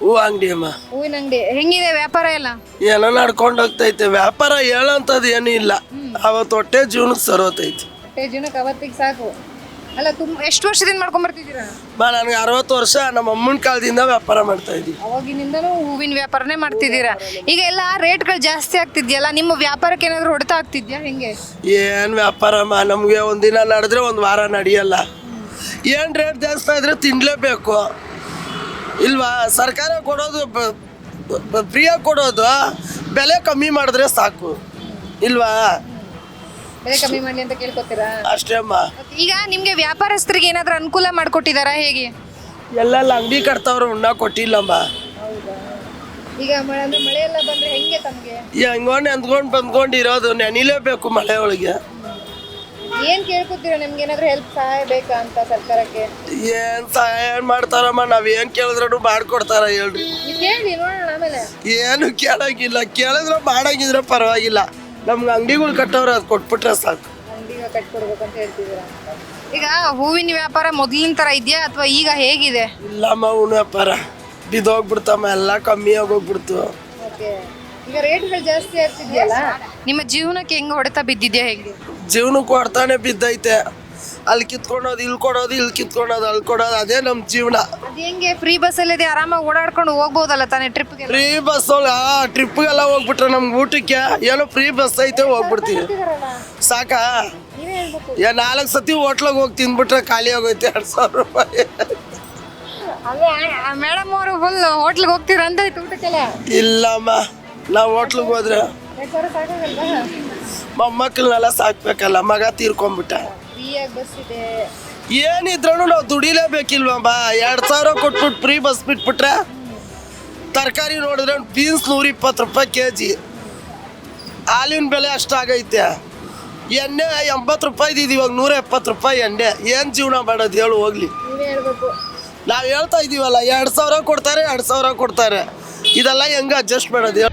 ಹೂ ಅಂಗಡಿ ಅಮ್ಮ. ಹೂವಿನ ಅಂಗಡಿ. ಹೆಂಗಿದೆ ವ್ಯಾಪಾರ ಎಲ್ಲ? ಏನೋ ನಡ್ಕೊಂಡು ಹೋಗ್ತೈತೆ. ವ್ಯಾಪಾರ ಹೇಳೋಂಥದ್ದು ಏನು ಇಲ್ಲ. ಅವತ್ತು ಹೊಟ್ಟೆ ಜೀವನಕ್ಕೆ ಸರೋತೈತಿ. ಹೊಟ್ಟೆ ಜೀವನಕ್ಕೆ ಅವತ್ತಿಗೆ ಸಾಕು. ಅಲ್ಲ ತುಂಬ ಎಷ್ಟು ವರ್ಷದಿಂದ ಮಾಡ್ಕೊಂಡು ಬರ್ತಿದ್ದೀರಾ? ಬಾ ನನಗೆ ಅರವತ್ತು ವರ್ಷ ನಮ್ಮ ಅಮ್ಮನ ಕಾಲದಿಂದ ವ್ಯಾಪಾರ ಮಾಡ್ತಾ ಇದ್ದೀವಿ ಅವಾಗಿನಿಂದನೂ ಹೂವಿನ ವ್ಯಾಪಾರನೇ ಮಾಡ್ತಿದ್ದೀರಾ? ಈಗ ಎಲ್ಲ ರೇಟ್ಗಳು ಜಾಸ್ತಿ ಆಗ್ತಿದ್ಯಲ್ಲ ನಿಮ್ಮ ವ್ಯಾಪಾರಕ್ಕೆ ಏನಾದರೂ ಹೊಡೆತ ಆಗ್ತಿದ್ಯಾ? ಹೆಂಗೆ? ಏನು ವ್ಯಾಪಾರಮ್ಮ ನಮಗೆ ಒಂದಿನ ನಡೆದ್ರೆ ಒಂದು ವಾರ ನಡೆಯಲ್ಲ. ಏನು ರೇಟ್ ಜಾಸ್ತಿ ಆದರೆ ತಿನ್ನಲೇಬೇಕು ಇಲ್ವಾ? ಸರ್ಕಾರ ಕೊಡೋದು ಫ್ರೀಯಾಗಿ ಕೊಡೋದು ಬೆಲೆ ಕಮ್ಮಿ ಮಾಡಿದ್ರೆ ಸಾಕು. ಇಲ್ವಾ? ಬೆಲೆ ಕಮ್ಮಿ ಮಾಡಲಿ ಅಂತ ಕೇಳ್ಕೊತೀರಾ? ಅಷ್ಟೇ ಅಮ್ಮ. ಈಗ ನಿಮ್ಗೆ ವ್ಯಾಪಾರಸ್ಥರಿಗೆ ಏನಾದರೂ ಅನುಕೂಲ ಮಾಡ್ಕೊಟ್ಟಿದಾರಾ ಹೇಗೆ? ಎಲ್ಲೆಲ್ಲ ಅಂಗಡಿ ಕಟ್ತವ್ರು ಉಣ್ಣ ಕೊಟ್ಟಿಲ್ಲಮ್ಮ. ಈಗ ಮಳೆ ಅಂದ್ರೆ ಮಳೆ ಎಲ್ಲ ಬಂದ್ರೆ ಹೆಂಗೆ ತಮಗೆ? ಹೆಂಗೊಂಡು ಅಂದ್ಕೊಂಡು ಬಂದ್ಕೊಂಡು ಇರೋದು ನೆನಿಲೇಬೇಕು ಮಳೆ ಒಳಗೆ. ಏನ್ ಕೇಳ್ಕೊತೀರಾ? ನಿಮ್ಗೆ ಏನಾದ್ರೂ ಹೆಲ್ಪ್ ಸಹಾಯ ಬೇಕಾ ಅಂತ ಸರ್ಕಾರಕ್ಕೆ? ಏನು ಸಹಾಯ ಮಾಡ್ತಾರಮ್ಮ? ನಾವು ಏನು ಕೇಳಿದ್ರು ಮಾಡ್ಕೊಡ್ತಾರ ಹೇಳ್ರಿ. ನೀವು ಕೇಳಿ ನೋಡೋಣ ಆಮೇಲೆ. ಏನು ಕೇಳಂಗಿಲ್ಲ. ಕೇಳಿದ್ರೆ ಮಾಡಂಗಿದ್ರೆ ಪರವಾಗಿಲ್ಲ. ನಮ್ಗೆ ಅಂಗಡಿಗಳು ಕಟ್ಟವ್ರೆ ಅದು ಕೊಟ್ಬಿಟ್ರೆ ಸಾಕು. ಅಂಗಡಿಗೆ ಕಟ್ಕೊಡ್ಬೇಕಂತ ಹೇಳ್ತಿದ್ದೀರಾ? ಈಗ ಹೂವಿನ ವ್ಯಾಪಾರ ಮೊದಲಿನ ತರ ಇದೆಯಾ? ಅಥವಾ ಈಗ ಹೇಗಿದೆ? ಇಲ್ಲಮ್ಮ ಹೂವಿನ ವ್ಯಾಪಾರ. ಬಿದ್ದೋಗ್ಬಿಡ್ತಮ್ಮ ಎಲ್ಲ ಕಮ್ಮಿ ಆಗೋಗ್ಬಿಡ್ತು. ಓಕೆ ಈಗ ರೇಟ್ಗಳು ಜಾಸ್ತಿ ಆಗ್ತಿದೆಯಲ್ಲ? ನಿಮ್ಮ ಜೀವನಕ್ಕೆ ಹೆಂಗ್ ಹೊಡೆತ ಬಿದ್ದಿದ್ಯಾ ಹೇಗೆ? ಜೀವನಕ್ಕೆ ಹೊಡ್ತಾನೆ ಬಿದ್ದೈತೆ. ಅಲ್ಲಿ ಕಿತ್ಕೊಂಡೋದು ಇಲ್ಲಿ ಕೊಡೋದು ಇಲ್ಲಿ ಕಿತ್ಕೊಂಡೋದು ಅಲ್ಲಿ ಕೊಡೋದು ಅದೇ ನಮ್ಮ ಜೀವನ. ಅದ್ ಹೆಂಗೆ? ಫ್ರೀ ಬಸ್ಸಲ್ಲಿದೆ ಆರಾಮಾಗಿ ಓಡಾಡ್ಕೊಂಡು ಹೋಗ್ಬೋದಲ್ಲ ತಾನೇ ಟ್ರಿಪ್ ಫ್ರೀ ಬಸ್ ಟ್ರಿಪ್ಗೆಲ್ಲ ಹೋಗ್ಬಿಟ್ರೆ ನಮ್ಗೆ ಊಟಕ್ಕೆ ಏನೋ ಫ್ರೀ ಬಸ್ ಐತೆ ಹೋಗ್ಬಿಡ್ತೀವಿ. ಸಾಕಾ? ನೀವೇ ಹೇಳ್ಬೇಕು. ಏ ನಾಲ್ಕು ಸತಿ ಹೋಟ್ಲಾಗ ಹೋಗಿ ತಿಂದ್ಬಿಟ್ರೆ ಖಾಲಿ ಆಗೋಯ್ತು ಎರಡು ಸಾವಿರ ರೂಪಾಯಿ. ಅದೇ ಮೇಡಮ್ ಅವರು ಫುಲ್ ಹೋಟ್ಲಿಗೆ ಹೋಗ್ತೀರಾ ಅಂತ ಊಟಕ್ಕೆಲ್ಲ? ಇಲ್ಲಮ್ಮ. ನಾವು ಹೋಟ್ಲಿಗೆ ಹೋದ್ರೆ ಮೊಮ್ಮಕ್ಕಳನ್ನೆಲ್ಲ ಸಾಕ್ಬೇಕಲ್ಲ ಮಗ ಇದೆ ಏನಿದ್ರೂ ನಾವು ದುಡಿಲೇಬೇಕಿಲ್ವಮ್ಮ ಎರಡು ಸಾವಿರ ಕೊಟ್ಬಿಟ್ಟು ಫ್ರೀ ಬಸ್ ಬಿಟ್ಬಿಟ್ರೆ ತರಕಾರಿ ನೋಡಿದ್ರೆ ಬೀನ್ಸ್ ನೂರ ಇಪ್ಪತ್ತು ರೂಪಾಯಿ ಕೆ ಜಿ ಹಾಲಿನ ಬೆಲೆ ಅಷ್ಟಾಗೈತೆ. ಎಣ್ಣೆ ಎಂಬತ್ತು ರೂಪಾಯಿ ಇವಾಗ ನೂರ ಎಪ್ಪತ್ತು ರೂಪಾಯಿ ಎಣ್ಣೆ. ಏನು ಜೀವನ ಮಾಡೋದು ಹೇಳು ಹೋಗ್ಲಿ. ನೀವೇ ಹೇಳ್ತಾ ಇದೀವಲ್ಲ ಎರಡು ಸಾವಿರ ಕೊಡ್ತಾರೆ ಎರಡು ಸಾವಿರ ಕೊಡ್ತಾರೆ. ಇದೆಲ್ಲ ಹೆಂಗೆ ಅಡ್ಜಸ್ಟ್ ಮಾಡೋದು ಹೇಳು.